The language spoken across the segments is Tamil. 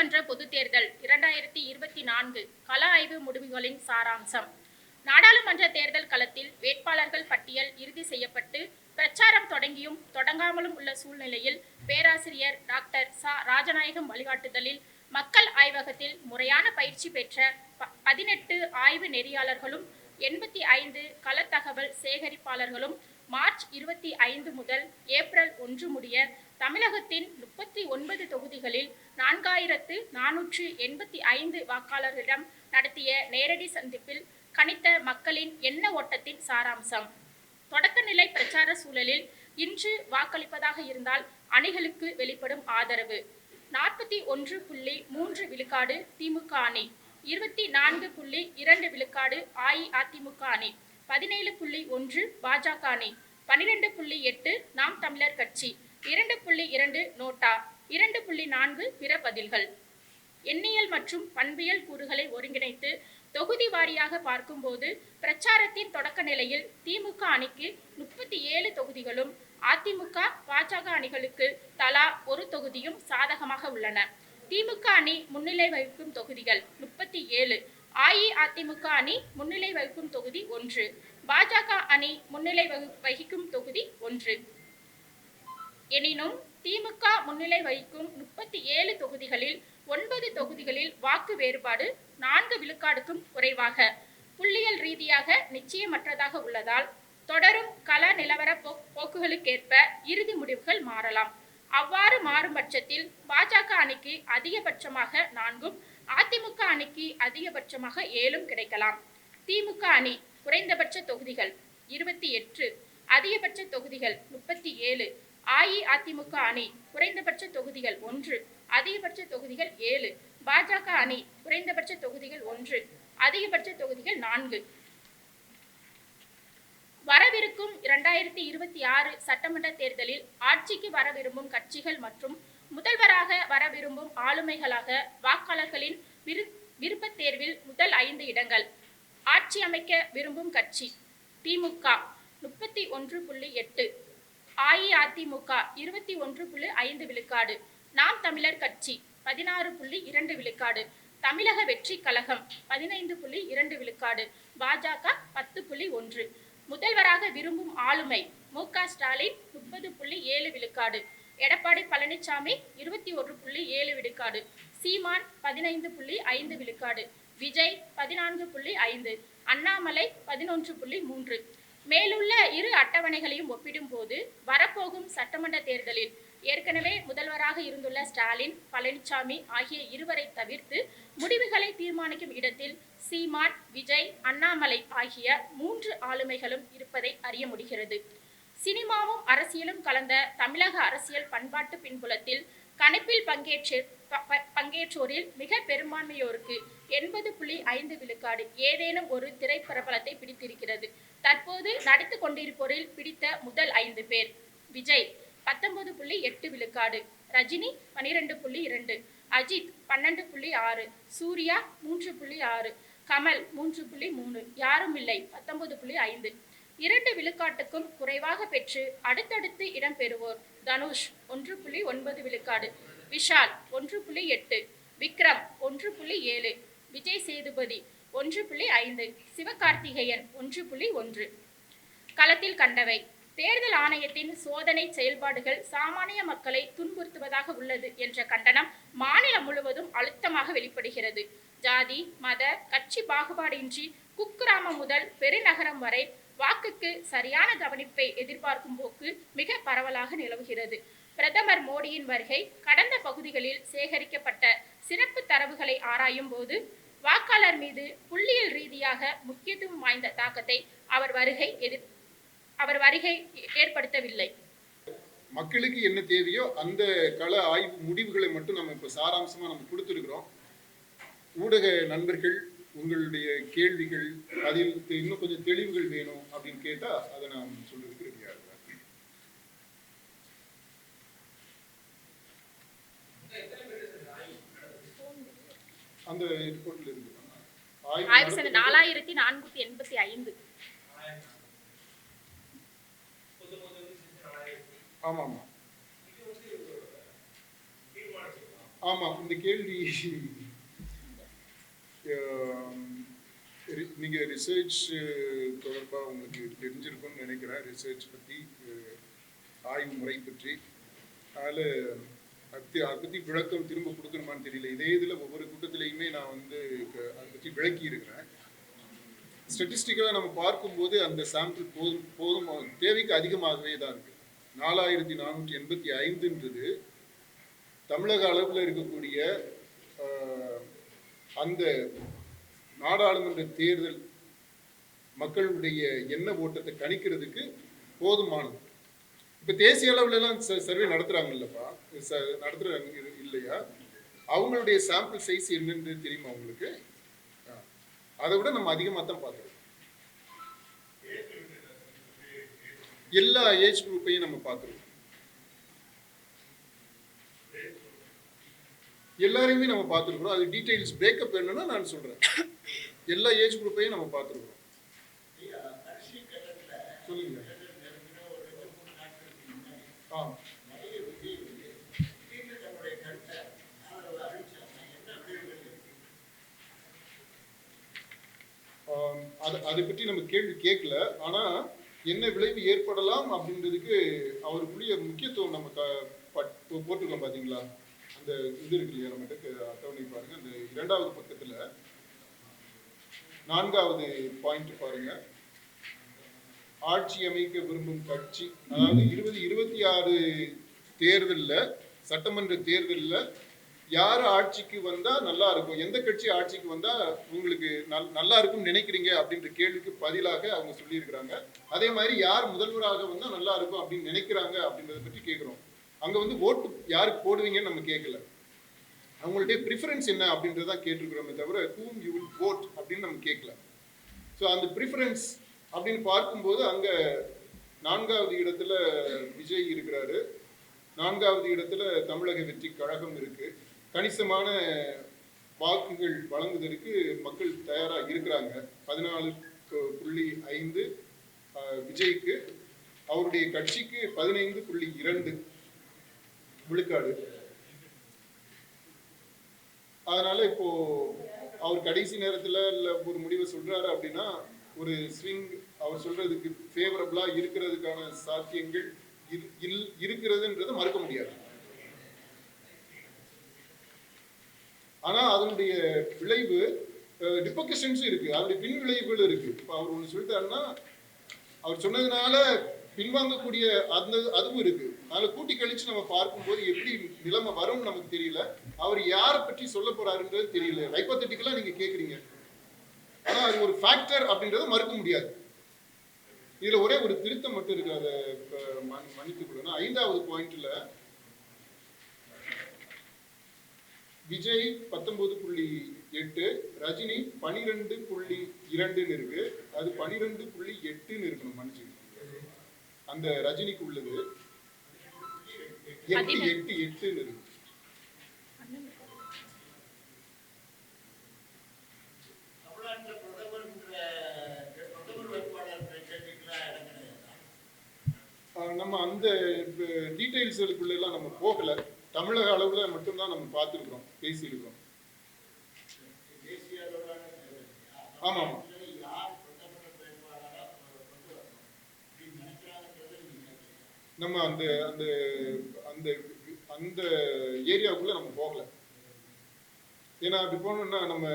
சட்டமன்ற பொதுத் தேர்தல் இரண்டாயிரத்தி இருபத்தி நான்கு கள ஆய்வு முடிவுகளின் சாராம்சம். நாடாளுமன்ற தேர்தல் களத்தில் வேட்பாளர்கள் பட்டியல் இறுதி செய்யப்பட்டு பிரச்சாரம் தொடங்கியும் தொடங்காமலும் உள்ள சூழ்நிலையில் பேராசிரியர் டாக்டர் ச. ராஜநாயகம் வழிகாட்டுதலில் மக்கள் ஆய்வகத்தில் முறையான பயிற்சி பெற்ற பதினெட்டு ஆய்வு நெறியாளர்களும் எண்பத்தி ஐந்து களத்தகவல் சேகரிப்பாளர்களும் மார்ச் இருபத்தி ஐந்து முதல் ஏப்ரல் ஒன்று முடிய தமிழகத்தின் முப்பத்தி ஒன்பது தொகுதிகளில் நான்காயிரத்து நானூற்று எண்பத்தி ஐந்து வாக்காளர்களிடம் நடத்திய நேரடி சந்திப்பில் கணித்த மக்களின் எண்ண ஓட்டத்தின் சாராம்சம். தொடக்கநிலை பிரச்சார சூழலில் இன்று வாக்களிப்பதாக இருந்தால் அணிகளுக்கு வெளிப்படும் ஆதரவு. நாற்பத்தி ஒன்று புள்ளி மூன்று விழுக்காடு திமுக அணி இருபத்தி நான்கு புள்ளி இரண்டு விழுக்காடு அஇஅதிமுக அணி பதினேழு புள்ளி ஒன்று பாஜக அணி பனிரெண்டு புள்ளி எட்டு நாம் தமிழர் கட்சி இரண்டு புள்ளி இரண்டு நோட்டா. இரண்டு புள்ளி நான்கு பிற பதில்கள். எண்ணியல் மற்றும் பண்பியல் கூறுகளை ஒருங்கிணைத்து தொகுதி வாரியாக பார்க்கும்போது பிரச்சாரத்தின் தொடக்க நிலையில் திமுக அணிக்கு முப்பத்தி ஏழு தொகுதிகளும் அதிமுக பாஜக அணிகளுக்கு தலா ஒரு தொகுதியும் சாதகமாக உள்ளன. திமுக அணி முன்னிலை வகிக்கும் தொகுதிகள் முப்பத்தி ஏழு. அஇஅதிமுக அணி முன்னிலை வகிக்கும் தொகுதி ஒன்று. பாஜக அணி முன்னிலை வகு- வகிக்கும் தொகுதி ஒன்று. எனினும் திமுக முன்னிலை வகிக்கும் முப்பத்தி ஏழு தொகுதிகளில் ஒன்பது தொகுதிகளில் வாக்கு வேறுபாடு நான்கு விழுக்காடுக்கும் குறைவாக. புள்ளியியல் ரீதியாக நிச்சயமற்றதாக உள்ளதால் தொடரும் கள நிலவர போக்குகளுக்கேற்ப இறுதி முடிவுகள் மாறலாம். அவ்வாறு மாறும் பட்சத்தில் பாஜக அணிக்கு அதிகபட்சமாக நான்கும் அதிமுக அணிக்கு அதிகபட்சமாக ஏழும் கிடைக்கலாம். திமுக அணி குறைந்தபட்ச தொகுதிகள் இருபத்தி எட்டு அதிகபட்ச தொகுதிகள் முப்பத்தி ஏழு அஇஅதிமுக அணி குறைந்தபட்ச தொகுதிகள் ஒன்று அதிகபட்ச தொகுதிகள் ஏழு பாஜக அணி குறைந்தபட்ச தொகுதிகள் ஒன்று அதிகபட்ச தொகுதிகள் நான்கு. வரவிருக்கும் இரண்டாயிரத்தி இருபத்தி ஆறு சட்டமன்ற தேர்தலில் ஆட்சிக்கு வர விரும்பும் கட்சிகள் மற்றும் முதல்வராக வர விரும்பும் ஆளுமைகளாக வாக்காளர்களின் விரு விருப்பத் தேர்வில் முதல் ஐந்து இடங்கள். ஆட்சி அமைக்க விரும்பும் கட்சி திமுக முப்பத்தி ஒன்று புள்ளி எட்டு. அதிமுக இருபத்தி ஒன்று புள்ளி ஐந்து விழுக்காடு. நாம் தமிழர் கட்சி பதினாறு புள்ளி இரண்டு விழுக்காடு. தமிழக வெற்றி கழகம் பதினைந்து புள்ளி இரண்டு விழுக்காடு. பாஜக பத்து புள்ளி ஒன்று. முதல்வராக விரும்பும் ஆளுமை மு க ஸ்டாலின் முப்பது புள்ளி ஏழு விழுக்காடு. எடப்பாடி பழனிசாமி இருபத்தி ஒரு புள்ளி ஏழு விழுக்காடு. சீமான் பதினைந்து புள்ளி ஐந்து விழுக்காடு. விஜய் பதினான்கு புள்ளி ஐந்து. அண்ணாமலை பதினொன்று புள்ளி மூன்று. மேலுள்ள இரு அட்டவணைகளையும் ஒப்பிடும்போது வரப்போகும் சட்டமன்ற தேர்தலில் ஏற்கனவே முதல்வராக இருந்துள்ள ஸ்டாலின் பழனிசாமி ஆகிய இருவரை தவிர்த்து முடிவுகளை தீர்மானிக்கும் இடத்தில் சீமான் விஜய் அண்ணாமலை ஆகிய மூன்று ஆளுமைகளும் இருப்பதை அறிய முடிகிறது. சினிமாவும் அரசியலும் கலந்த தமிழக அரசியல் பண்பாட்டு பின்புலத்தில் கணிப்பில் பங்கேற்று ப- ப- பங்கேற்றோரில் மிக பெரும்பான்மையோருக்கு எண்பது புள்ளி ஐந்து விழுக்காடு ஏதேனும் ஒரு திரைப்பிரபலத்தை பிடித்திருக்கிறது. தற்போது நடித்துக் கொண்டிருப்போரில் பிடித்த முதல் ஐந்து பேர். விஜய் பத்தொன்பது புள்ளி எட்டு விழுக்காடு. ரஜினி பனிரெண்டு புள்ளி இரண்டு. அஜித் பன்னெண்டு புள்ளி ஆறு. சூர்யா மூன்று புள்ளி ஆறு. கமல் மூன்று புள்ளி மூணு. யாரும் இல்லை பத்தொன்பது புள்ளி ஐந்து. இரண்டு விழுக்காட்டுக்கும் குறைவாக பெற்று அடுத்தடுத்து இடம்பெறுவோர் தனுஷ் ஒன்று புள்ளி ஒன்பது விழுக்காடு. விஷால் ஒன்று புள்ளி எட்டு. விக்ரம் ஒன்று புள்ளி ஏழு. விஜய் சேதுபதி ஒன்று புள்ளி ஐந்து. சிவகார்த்திகேயன் ஒன்று புள்ளி ஒன்று. களத்தில் கண்டவை. தேர்தல் ஆணையத்தின் சோதனை செயல்பாடுகள் சாமானிய மக்களை துன்புறுத்துவதாக உள்ளது என்ற கண்டனம் மாநிலம் முழுவதும் அழுத்தமாக வெளிப்படுகிறது. ஜாதி மத கட்சி பாகுபாடின்றி குக்கிராமம் முதல் பெருநகரம் வரை வாக்குக்கு சரியான கவனிப்பை எதிர்பார்க்கும் போக்கு மிக பரவலாக நிலவுகிறது. பிரதமர் மோடியின் வருகை கடந்த பகுதிகளில் சேகரிக்கப்பட்ட சிறப்பு தரவுகளை ஆராயும் போது வாக்காளர் மீது புள்ளியியல் ரீதியாக முக்கியத்துவம் வாய்ந்த தாக்கத்தை அவர் வருகை எதிர் அவர் வருகை ஏற்படுத்தவில்லை. மக்களுக்கு என்ன தேவையோ அந்த கள ஆய்வு முடிவுகளை மட்டும் நம்ம இப்போ சாராம்சமாக நம்ம கொடுத்துருக்குறோம். ஊடக நண்பர்கள் உங்களுடைய கேள்விகள் அதில் இன்னும் கொஞ்சம் தெளிவுகள் வேணும் அப்படின்னு கேட்டால் அதை நான் சொல்றதுக்கு ரெடியாக இருக்கேன். அந்த ரிப்போர்ட்ல நடத்தப்பட்டு- நாலாயிரத்தி நானூத்தி எண்பத்தி ஐந்து. ஆமா ஆமா ஆமா இந்த கேள்வி ஆம், நீங்கள் ரிசர்ச் தொடர்பாக உங்களுக்கு தெரிஞ்சிருக்கும்னு நினைக்கிறேன். ரிசர்ச் பற்றி ஆய்வு முறை பற்றி. அதில் அது அதை பற்றி விளக்கம் திரும்ப கொடுக்கணுமான்னு தெரியல. இதே இதில் ஒவ்வொரு கூட்டத்திலையுமே நான் வந்து அதை பற்றி விளக்கி இருக்கிறேன். ஸ்டட்டிஸ்டிக்கலாக நம்ம பார்க்கும்போது அந்த சாம்பிள் போதும் போதும் தேவைக்கு அதிகமாகவே தான் இருக்குது நாலாயிரத்தி நானூற்றி எண்பத்தி ஐந்துன்றது தமிழக அளவில் இருக்கக்கூடிய அந்த நாடாளுமன்ற தேர்தல் மக்களுடைய எண்ண ஓட்டத்தை கணிக்கிறதுக்கு போதுமானது. இப்போ தேசிய அளவுல எல்லாம் சர்வே நடத்துறாங்கல்லப்பா? ச- நடத்துறாங்க இல்லையா? அவங்களுடைய சாம்பிள் சைஸ் என்னன்னு தெரியுமா உங்களுக்கு? அதை விட நம்ம அதிகமாக தான் பார்த்துருக்கோம் எல்லா ஏஜ் குரூப்பையும் நம்ம பார்த்துருக்கோம் எல்லாரையுமே நம்ம பார்த்துருக்குறோம். அது டீட்டெயில்ஸ் பிரேக்கப் என்னன்னா நான் சொல்றேன். எல்லா ஏஜ் குரூப்பையும் நம்ம பார்த்துருக்கோம் சொல்லுங்க. ஆ அது அதை பற்றி நம்ம கேள்வி கேட்கல. ஆனா என்ன விளைவு ஏற்படலாம் அப்படின்றதுக்கு அவருக்குரிய முக்கியத்துவம் நம்ம க- போட்டிருக்கோம் பார்த்தீங்களா அந்த இது இருக்கு இல்லையா நம்மகிட்ட? அட்டவணை பாருங்க. அந்த இரண்டாவது பக்கத்துல நான்காவது பாயிண்ட் பாருங்க. ஆட்சி அமைக்க விரும்பும் கட்சி அதாவது இருபது இருபத்தி ஆறு தேர்தலில் சட்டமன்ற தேர்தலில் யார் ஆட்சிக்கு வந்தால் நல்லா இருக்கும் எந்த கட்சி ஆட்சிக்கு வந்தால் உங்களுக்கு நல்- நல்லா இருக்கும்னு நினைக்கிறீங்க? அப்படின்ற கேள்விக்கு பதிலாக அவங்க சொல்லியிருக்கிறாங்க. அதே மாதிரி யார் முதல்வராக வந்தால் நல்லா இருக்கும் அப்படின்னு நினைக்கிறாங்க அப்படின்றத பற்றி கேட்குறோம் அங்கே வந்து ஓட்டு யாருக்கு போடுவீங்கன்னு நம்ம கேட்கல அவங்களுடைய ப்ரிஃபரன்ஸ் என்ன அப்படின்றத கேட்டிருக்கிறோமே தவிர ஹூம் யூ வில் ஓட் அப்படின்னு நம்ம கேட்கல. ஸோ அந்த ப்ரிஃபரன்ஸ் அப்படின்னு பார்க்கும்போது அங்கே நான்காவது இடத்துல விஜய் இருக்கிறாரு. நான்காவது இடத்துல தமிழக வெற்றி கழகம் இருக்கு. கணிசமான வாக்குகள் வழங்குவதற்கு மக்கள் தயாராக இருக்கிறாங்க. பதினாலு புள்ளி ஐந்து விஜய்க்கு அவருடைய கட்சிக்கு பதினைந்து புள்ளி இரண்டு விழுக்காடு. அதனால இப்போ அவர் கடைசி நேரத்துல இல்ல ஒரு முடிவை சொல்றாரு அப்படின்னா ஒரு ஸ்விங் அவர் சொல்றதுக்கு ஃபேவரபிளா இருக்கிறதுக்கான சாத்தியங்கள் இல்- இருக்கிறதுன்றதை மறுக்க முடியாது. ஆனா அதனுடைய விளைவு ரிப்பர்கஷன்ஸும் இருக்கு. அதனுடைய பின் விளைவுகள் இருக்கு. இப்போ அவர் ஒன்று சொல்லிட்டாருன்னா அவர் சொன்னதுனால பின்வாங்கக்கூடிய அந்த அதுவும் இருக்கு. அதில் கூட்டி கழிச்சு நம்ம பார்க்கும்போது எப்படி நிலைமை வரும்னு நமக்கு தெரியல. அவர் யாரை பற்றி சொல்ல போறாருன்றது தெரியல. ஹைப்போத்தட்டிக்கலா நீங்க கேக்குறீங்க. ஆனா அது ஒரு ஃபேக்டர் அப்படின்றத மறுக்க முடியாது. இதுல ஒரே ஒரு திருத்தம் மட்டும் இருக்கு. அதை மன்னித்துக் கொள்ளணும் ஐந்தாவது பாயிண்ட்ல விஜய் பத்தொன்பது புள்ளி எட்டு ரஜினி பனிரெண்டு புள்ளி இரண்டுன்னு இருக்கு. அது பனிரெண்டு புள்ளி எட்டுன்னு இருக்கணும் மனுஷன் அந்த ரஜினிக்கு உள்ளது. எட்டு எட்டு எட்டுன்னு இருக்கு நம்ம அந்த டீடைல்ஸ்களுக்குள்ள எல்லாம் நம்ம போகல. தமிழக அளவுல மட்டும்தான் நம்ம பார்த்துருக்குறோம் பேசியிருக்கிறோம். ஆமாம். ஆமாம் ஆமா நம்ம அந்த அந்த அந்த அந்த ஏரியாவுக்குள்ள நம்ம போகல. ஏன்னா அப்படி போனோம்னா நம்ம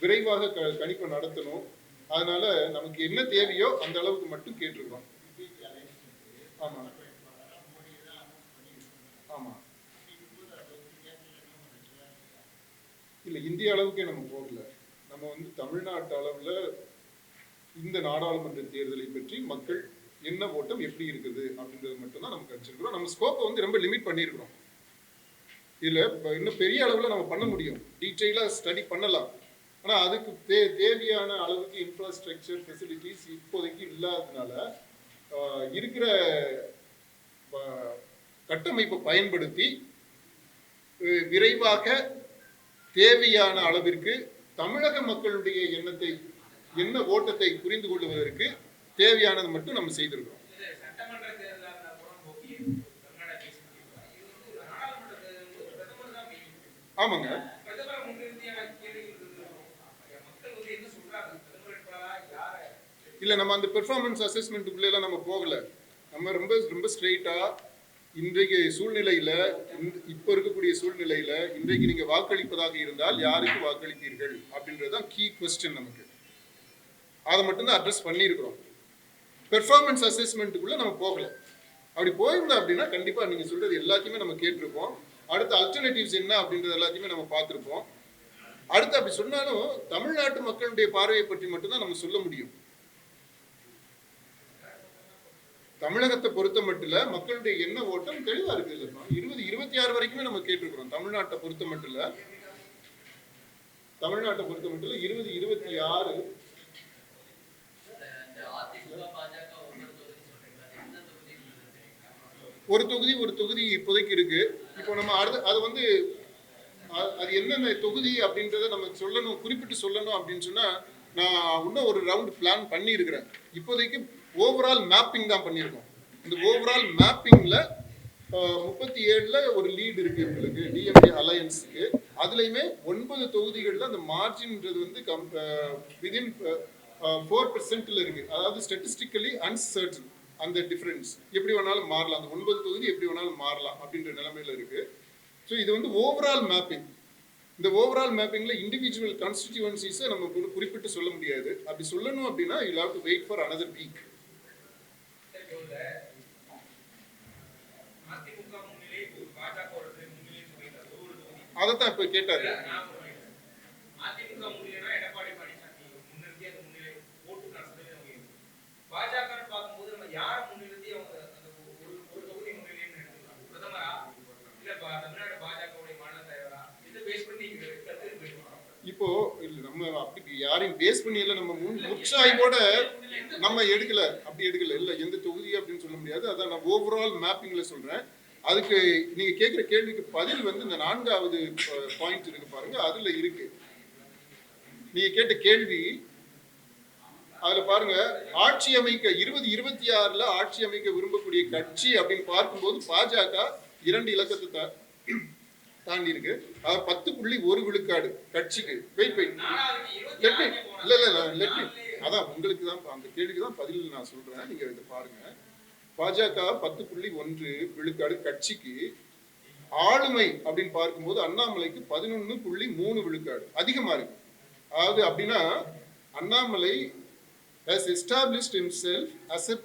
விரைவாக க கணிப்பை நடத்தணும். அதனால நமக்கு என்ன தேவையோ அந்த அளவுக்கு மட்டும் கேட்டிருக்கோம். ஆமா. ஆமா. இல்ல இந்திய அளவுக்கே நம்ம போகல. நம்ம வந்து தமிழ்நாட்டு அளவுல இந்த நாடாளுமன்ற தேர்தலை பற்றி மக்கள் என்ன ஓட்டம் எப்படி இருக்குது அப்படின்றது மட்டும்தான் நம்ம கணிச்சிருக்கிறோம் நம்ம ஸ்கோப்பை வந்து ரொம்ப லிமிட் பண்ணியிருக்கிறோம். இதில் இன்னும் பெரிய அளவில் நம்ம பண்ண முடியும். டீட்டெயிலாக ஸ்டடி பண்ணலாம். ஆனால் அதுக்கு தே தேவையான அளவுக்கு இன்ஃப்ராஸ்ட்ரக்சர் ஃபெசிலிட்டிஸ் இப்போதைக்கு இல்லாததுனால இருக்கிற கட்டமைப்பை பயன்படுத்தி விரைவாக தேவையான அளவிற்கு தமிழக மக்களுடைய எண்ணத்தை என்ன ஓட்டத்தை புரிந்து கொள்வதற்கு தேவையானது மட்டும் நம்ம செய்திருக்கிறோம். ஆமாங்க. இல்லை நம்ம அந்த பெர்ஃபார்மன்ஸ் அசஸ்மெண்ட்டுக்குள்ளேலாம் நம்ம போகல. நம்ம ரொம்ப ரொம்ப ஸ்ட்ரெயிட்டாக இன்றைக்கு சூழ்நிலையில் இப்போ இருக்கக்கூடிய சூழ்நிலையில் இன்றைக்கு நீங்கள் வாக்களிப்பதாக இருந்தால் யாருக்கு வாக்களிப்பீர்கள் அப்படின்றதுதான் கீ கொஸ்டின் நமக்கு. அதை மட்டும்தான் அட்ரஸ் பண்ணியிருக்கிறோம். பெர்ஃபார்மன்ஸ் அசஸ்மெண்ட்டுக்குள்ளே நம்ம போகல. அப்படி போயிருந்தோம் அப்படின்னா கண்டிப்பாக நீங்கள் சொல்கிறது எல்லாத்தையுமே நம்ம கேட்டிருப்போம். அடுத்த அல்டர்னேட்டிவ்ஸ் என்ன அப்படின்றது எல்லாத்தையுமே நம்ம பார்த்துருப்போம். அடுத்து அப்படி சொன்னாலும் தமிழ்நாட்டு மக்களுடைய பார்வையை பற்றி மட்டும்தான் நம்ம சொல்ல முடியும். தமிழகத்தை பொறுத்த மட்டும் மக்களுடைய எண்ண ஓட்டம் தெளிவாக இருக்கு இருபது இருபத்தி ஆறு வரைக்குமே நம்ம கேட்டிருக்கிறோம். தமிழ்நாட்டை பொறுத்த மட்டும் தமிழ்நாட்டை பொறுத்த மட்டும் இருபது இருபத்தி ஆறு ஒரு தொகுதி ஒரு தொகுதி இப்போதைக்கு இருக்கு. இப்போ நம்ம அடுத்து அது வந்து அது என்னென்ன தொகுதி அப்படின்றத நம்ம சொல்லணும் குறிப்பிட்டு சொல்லணும் அப்படின்னு சொன்னால் நான் இன்னும் ஒரு ரவுண்ட் பிளான் பண்ணியிருக்கிறேன். இப்போதைக்கு ஓவரால் மேப்பிங் தான் பண்ணியிருக்கோம். இந்த ஓவரால் மேப்பிங்கில் முப்பத்தி ஏழில் ஒரு லீடு இருக்குது உங்களுக்கு டிஎம்கே அலையன்ஸுக்கு அதுலேயுமே ஒன்பது தொகுதிகளில் அந்த மார்ஜின்ன்றது வந்து கம் விதின் ஃபோர் பெர்சென்ட்ல இருக்குது அதாவது ஸ்டட்டிஸ்டிக்கலி அன்சர்டன் அந்த டிஃபரன்ஸ் எப்படி வேணாலும் மாறலாம். அந்த ஒன்பது தொகுதி எப்படி வேணாலும் மாறலாம் அப்படின்ற நிலைமையில இருக்கு. ஸோ இது வந்து ஓவரால் மேப்பிங் இந்த ஓவரால் மேப்பிங்ல இண்டிவிஜுவல் கான்ஸ்டிடியூவன்சிஸை நம்ம குறி- குறிப்பிட்டு சொல்ல முடியாது. அப்படி சொல்லணும் அப்படின்னா you have to wait for another week AIADMK முன்னிலை பாஜக முன்னிலை சொல்லியிருக்காரு ஒவ்வொரு தொகுதி அதை தான் இப்போ கேட்டாரு நான் சொல்றேன். அதிமுக முன்னிலைனா எடப்பாடி பழனிசாமி முன்னிறுத்தி அந்த முன்னிலை ஓட்டு நான் சதவீதம் உயரும் பாஜக பார்க்கும்போது நம்ம யாரை முன்னிறுத்தி அவங்க ஒரு ஒரு தொகுதி முன்னிலைன்னு எடுத்துக்கலாம் பிரதமரா? இல்ல தமிழ்நாடு பாஜகவுடைய மாநில தலைவரா? இதை பேஸ் பண்ணி கருத்து இப்போ இல்ல நம்ம அப்படி யாரையும் பேஸ் பண்ணி எல்லாம் நம்ம முன் உற்சாகத்தோட நம்ம எடுக்கல அப்படி எடுக்கல. இல்ல எந்த தொகுதி அப்படின்னு சொல்ல முடியாது. அதான் நான் ஓவரால் மேப்பிங்ல சொல்றேன். அதுக்கு நீங்க கேட்குற கேள்விக்கு பதில் வந்து இந்த நான்காவது பாயிண்ட் இருக்கு பாருங்க. அதுல இருக்கு. நீங்க கேட்ட கேள்வி அதுல பாருங்க ஆட்சி அமைக்க இருபது இருபத்தி ஆறுல ஆட்சி அமைக்க விரும்பக்கூடிய கட்சி அப்படின்னு பார்க்கும்போது பாஜக இரண்டு இலக்கத்தை தா- தாண்டி இருக்கு அதாவது பத்து புள்ளி ஒரு விழுக்காடு கட்சிக்கு. Wait wait. லெட் மீ இல்ல இல்ல லெட் மீ அதான் உங்களுக்கு தான் அந்த கேள்விக்கு தான் பதில் நான் சொல்றேன். நீங்க இதை பாருங்க. பாஜக பத்து புள்ளி ஒன்று விழுக்காடு கட்சிக்கு ஆளுமை அப்படின்னு பார்க்கும்போது அண்ணாமலைக்கு பதினொன்னு புள்ளி மூணு விழுக்காடு. அதிகமா இருக்கு. அதாவது அப்படின்னா Annamalai has established himself as a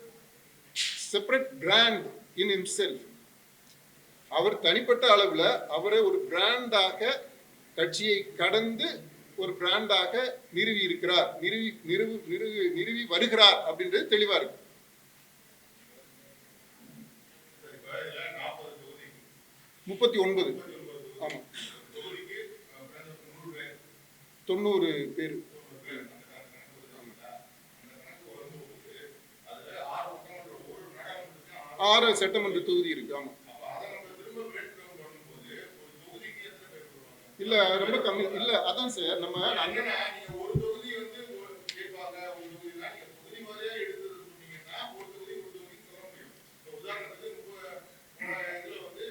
brand in in self அவர் தனிப்பட்ட அளவுல அவரை ஒரு பிராண்டாக கட்சியை கடந்து ஒரு பிராண்டாக நிறுவி இருக்கிறார். நிறுவி நிறுவி நிறுவி நிறுவி வருகிறார் அப்படின்றது தெளிவாக இருக்கு. நாற்பது முப்பத்தி ஒன்பது. ஆமா. தொண்ணூறு பேர் நூறு பேர் அந்த கணக்கு வருதுங்களா? அந்த கணக்கு வரும்போது அதுல ஆறு சட்டமன்ற ஒரு நாடாளுமன்றத்துக்கு ஆறு சட்டமன்ற தொகுதி இருக்கு ஆமா. இல்ல ரொம்ப கம்மி இல்ல அதான் சார் நம்ம அந்த என்னன்னா, நீங்க ஒரு தொகுதி வந்து ஒரு கேட்பாங்க ஒரு தொகுதினா நீங்க தொகுதி வாரியா எடுத்து சொன்னீங்கன்னா ஒரு தொகுதி ஒரு தொகுதி சொல்ல முடியும் இப்ப உதாரணத்துக்கு உங்க உங்க இதுல வந்து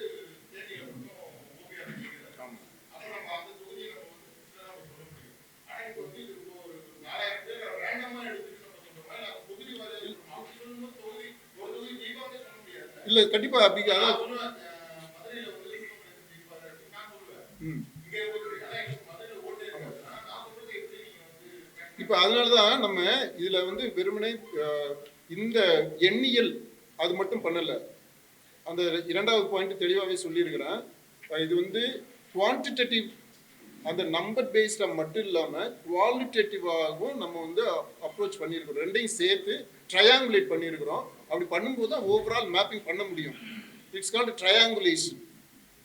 தேனியில மட்டும் ஓபிஆர் கேட்கிறாரு ஆமா அப்ப நம்ம அந்த தொகுதியை நம்ம வந்து ஃபிக்ஸடா நம்ம சொல்ல முடியும் ஆனா இப்போ வந்து இது இப்போ ஒரு நாலாயிரம் பேர் ரேண்டமா எடுத்துட்டு நம்ம சொல்றோம் இல்ல அந்த தொகுதி வாரியா சொல்றோம் அப்படி சொல்லும்போது தொகுதி ஒரு தொகுதி ஜெயிப்பாங்க சொல்ல முடியாது இல்ல கண்டிப்பா அப்படி நான் அதான் சொல்லுவேன் அஹ், மதுரையில வந்து திருமணம் ஜெயிப்பாங்க அப்படின்னு நான் சொல்லுவேன் ம் இங்க இருக்கிறது ஆனா எங்களுக்கு மதுரையில ஓட்டே இருக்காது நான் சொல்றது எப்படி நீங்க வந்து இப்போ அதனாலதான் நம்ம இதுல வந்து வெறுமனே இந்த எண்ணியல் அது மட்டும் பண்ணல. அந்த இரண்டாவது பாயிண்ட் தெளிவாகவே சொல்லியிருக்கிறேன். இது வந்து குவான்டிட்டேட்டிவ் அந்த நம்பர் பேஸ்டாக மட்டும் இல்லாமல் குவாலிட்டேட்டிவாகவும் நம்ம வந்து அப்ரோச் பண்ணியிருக்கிறோம். ரெண்டையும் சேர்த்து ட்ரையாங்குலேட் பண்ணியிருக்கிறோம். அப்படி பண்ணும்போது தான் ஓவரால் மேப்பிங் பண்ண முடியும். It's called triangulation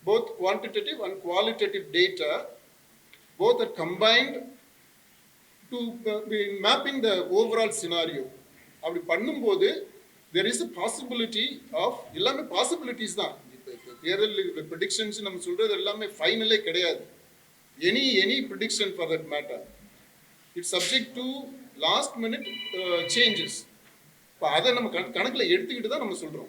both quantitative and qualitative data both are combined to mapping the overall scenario அப்படி பண்ணும்போது there is a possibility of எல்லாமே பாசிபிலிட்டிஸ் தான். இப்போ தேர்தல் ப்ரிடிக்ஷன்ஸ் நம்ம சொல்கிறது எல்லாமே ஃபைனலே கிடையாது. Any any prediction for that matter it's subject to last minute changes இப்போ அதை நம்ம கண் கணக்கில் எடுத்துக்கிட்டு தான் நம்ம சொல்கிறோம்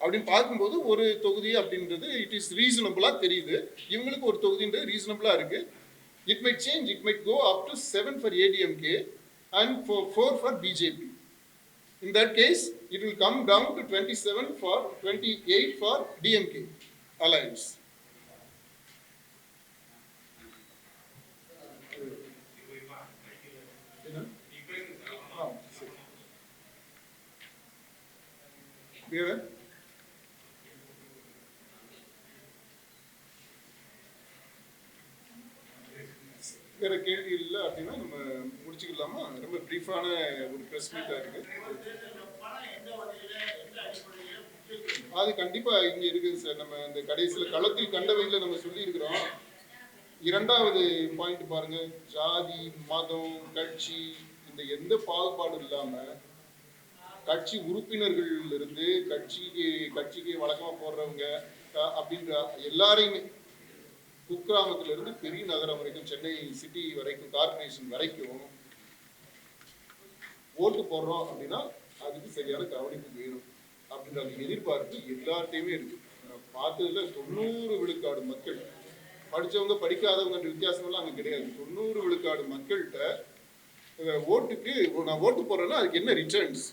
அப்படின்னு பார்க்கும்போது ஒரு தொகுதி அப்படின்றது இட் இஸ் ரீசனபிளாக தெரியுது. இவங்களுக்கு ஒரு தொகுதின்றது ரீசனபிளாக இருக்குது it might change it might go up to seven for ADMK and four four for BJP in that case it will come down to twenty seven for twenty eight for DMK alliance சரி. வேற வேற கேள்வி இல்லை அப்படின்னா நம்ம முடிச்சுக்கலாமா? ரொம்ப பிரீஃபான ஒரு ப்ரெஸ் மீட்டாக இருக்கு. அது கண்டிப்பா இங்க இருக்குது சார். நம்ம இந்த கடைசியில களத்தில் கண்டவையில நம்ம சொல்லி இருக்கிறோம் இரண்டாவது பாயிண்ட் பாருங்க. ஜாதி மதம் கட்சி இந்த எந்த பாகுபாடும் இல்லாம கட்சி உறுப்பினர்கள் இருந்து கட்சிக்கு கட்சிக்கு வழக்கமா போடுறவங்க அப்படின்ற எல்லாரையுமே குக்கிராமத்துல இருந்து பெரிய நகரம் வரைக்கும் சென்னை சிட்டி வரைக்கும் கார்பரேஷன் வரைக்கும் ஓட்டு போடுறோம் அப்படின்னா அதுக்கு சரியான கவனிப்பு வேணும் அப்படின்ற அந்த எதிர்பார்ப்பு எல்லார்ட்டையுமே இருக்கு. பார்த்ததுல தொண்ணூறு விழுக்காடு மக்கள் படிச்சவங்க படிக்காதவங்கன்ற வித்தியாசம் எல்லாம் அங்க கிடையாது. தொண்ணூறு விழுக்காடு மக்கள்கிட்ட ஓட்டுக்கு நான் ஓட்டு போடுறேன்னா அதுக்கு என்ன returns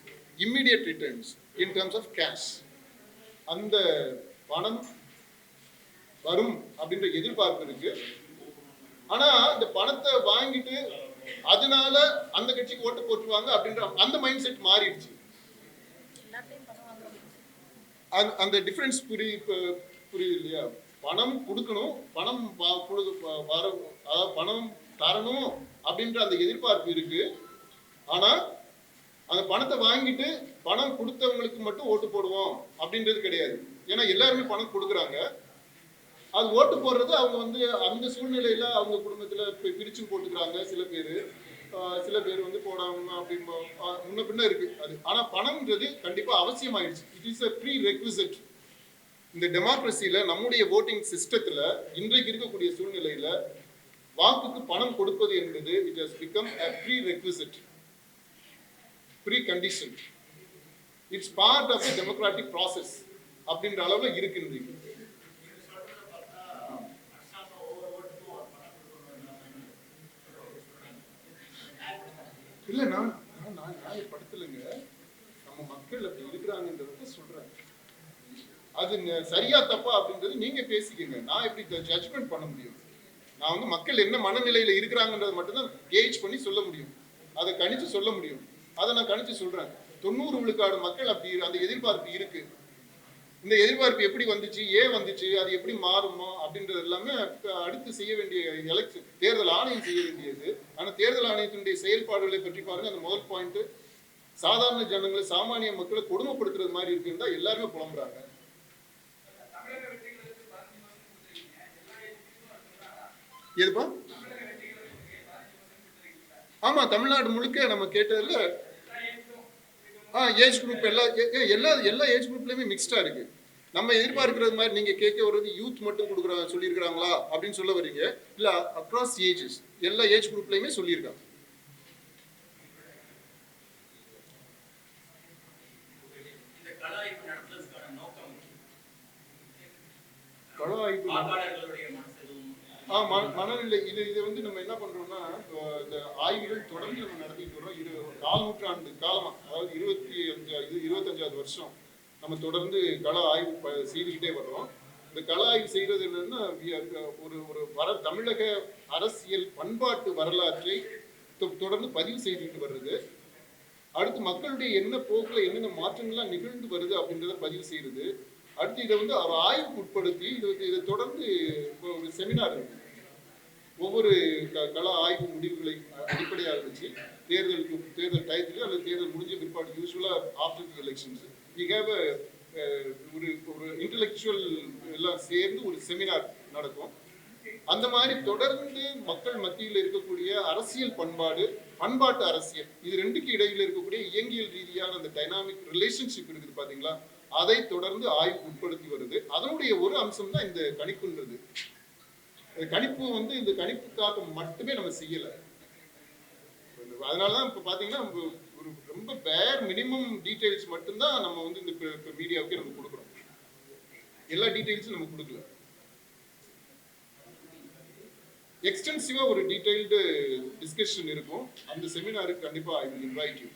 immediate returns in terms of cash அந்த பணம் வரும் அப்படின்ற எதிர்பார்ப்பு இருக்கு. ஆனா இந்த பணத்தை வாங்கிட்டு அதனால அந்த கட்சிக்கு ஓட்டு போட்டுருவாங்க அப்படின்ற அந்த மைண்ட் செட் மாறிடுச்சு அந்த- டிஃபரன்ஸ் புரி புரியுது இல்லையா? பணம் கொடுக்கணும் பணம் வர அதாவது பணம் தரணும் அப்படின்ற அந்த எதிர்பார்ப்பு இருக்கு. ஆனா அந்த பணத்தை வாங்கிட்டு பணம் கொடுத்தவங்களுக்கு மட்டும் ஓட்டு போடுவோம் அப்படின்றது கிடையாது. ஏன்னா எல்லாருமே பணம் கொடுக்குறாங்க. அது ஓட்டு போடுறது அவங்க வந்து அந்த சூழ்நிலையில அவங்க குடும்பத்துல பிரிச்சு போட்டுக்கிறாங்க சில பேர். சில பேர் வந்து போடாம அப்படின்னு முன்ன பின்ன இருக்கு அது. ஆனா பணம்ன்றது கண்டிப்பா அவசியமாயிடுச்சு. It is a prerequisite இந்த டெமோக்ரஸியில நம்முடைய ஓட்டிங் சிஸ்டத்துல இன்றைக்கு இருக்கக்கூடிய சூழ்நிலையில வாக்குக்கு பணம் கொடுப்பது என்பது it has become a prerequisite precondition it's part of the democratic process அப்படின்ற அளவில் இருக்கு இல்லை நான் நான் நியாயப்படுத்தலைங்க. நம்ம மக்கள் அப்படி இருக்கிறாங்கன்றத சொல்றேன். அது சரியா தப்பா அப்படின்றது நீங்க பேசிக்கங்க. நான் எப்படி ஜட்ஜ்மெண்ட் பண்ண முடியும்? நான் வந்து மக்கள் என்ன மனநிலையில இருக்கிறாங்கன்றத மட்டும்தான் கேஜ் பண்ணி சொல்ல முடியும். அதை கணிச்சு சொல்ல முடியும். அதை நான் கணிச்சு சொல்றேன். தொண்ணூறு விழுக்காடு மக்கள் அப்படி அந்த எதிர்பார்ப்பு இருக்கு. இந்த எதிர்பார்ப்பு எப்படி வந்துச்சு ஏன் வந்துச்சு அது எப்படி மாறுமா அப்படின்றது எல்லாமே அடுத்து செய்ய வேண்டிய எலெக்ஷன் தேர்தல் ஆணையம் செய்ய வேண்டியது. ஆனால் தேர்தல் ஆணையத்தினுடைய செயல்பாடுகளை பற்றி பாருங்க அந்த முதல் பாயிண்ட் சாதாரண ஜனங்களை சாமானிய மக்களை கொடுமைப்படுத்துறது மாதிரி இருக்குன்னு தான் எல்லாருமே புலம்புறாங்க. எதுப்பா? ஆமா தமிழ்நாடு முழுக்க நம்ம கேட்டதுல ஆ ஏஜ் குரூப் எல்லா எல்லா எல்லா ஏஜ் குரூப்லயுமே மிக்ஸ்டா இருக்கு. நம்ம எதிர்பார்க்கிறது மாதிரி நீங்க கேட்க வர்றது யூத் மட்டும் கொடுக்குறாங்க சொல்லியிருக்கிறாங்களா? அப்படின்னு சொல்ல வர்றீங்க. இல்ல அக்ராஸ் ஏஜஸ் எல்லா ஏஜ் குரூப்லயுமே சொல்லியிருக்காங்க. கள ஆய்வு நடத்துவதற்கான நோக்கம் கள ஆய்வு வாக்காளர்களுடைய மனசு எதுவும் ஆ மன- மனநிலை இது இது வந்து நம்ம என்ன பண்றோம்னா இப்போ இந்த ஆய்வுகள் தொடர்ந்து நம்ம நடத்திட்டு வரோம் இரு கால் நூற்றாண்டு காலமா அதாவது இருபத்தி அஞ்சா இது இருபத்தஞ்சாவது வருஷம் நம்ம தொடர்ந்து கள ஆய்வு ப- செய்துக்கிட்டே வர்றோம். இந்த கள ஆய்வு செய்யறது என்னன்னா ஒரு ஒரு வர தமிழக அரசியல் பண்பாட்டு வரலாற்றை தொ- தொடர்ந்து பதிவு செய்துக்கிட்டு வருது அடுத்து மக்களுடைய என்ன போக்குல என்னென்ன மாற்றங்கள்லாம் நிகழ்ந்து வருது அப்படின்றத பதிவு செய்யறது அடுத்து இதை வந்து அவர் ஆய்வுக்கு உட்படுத்தி இது வந்து இதை தொடர்ந்து இப்போ ஒரு செமினார் இருக்கு. ஒவ்வொரு க கள ஆய்வு முடிவுகளை அடிப்படையாக வச்சு தேர்தலுக்கு தேர்தல் டயத்துல அல்லது தேர்தல் முடிஞ்ச பிற்பாடு யூஸ்வலா after the elections we have ஒரு ஒரு இன்டலெக்சுவல் எல்லாம் சேர்ந்து ஒரு செமினார் நடக்கும். அந்த மாதிரி தொடர்ந்து மக்கள் மத்தியில் இருக்கக்கூடிய அரசியல் பண்பாடு பண்பாட்டு அரசியல் இது ரெண்டுக்கு இடையில இருக்கக்கூடிய இயங்கியல் ரீதியான அந்த டைனாமிக் ரிலேஷன்ஷிப் இருக்குது பாத்தீங்களா? அதை தொடர்ந்து ஆய்வு உட்படுத்தி வருது. அதனுடைய ஒரு அம்சம் தான் இந்த கணிப்புன்றது. கணிப்பு வந்து இந்த கணிப்புக்காக மட்டுமே நம்ம செய்யல. அதனாலதான் இப்ப பாத்தீங்கன்னா நம்ம ஒரு ரொம்ப பேர் மினிமம் டீடைல்ஸ் மட்டும்தான் நம்ம வந்து இந்த மீடியாவுக்கு நம்ம கொடுக்குறோம். எல்லா டீட்டெயில்ஸும் நம்ம கொடுக்கல. எக்ஸ்டென்சிவா ஒரு டீடைல்டு டிஸ்கஷன் இருக்கும். அந்த செமினாருக்கு கண்டிப்பா ஐ வில் இன்வைட் யூ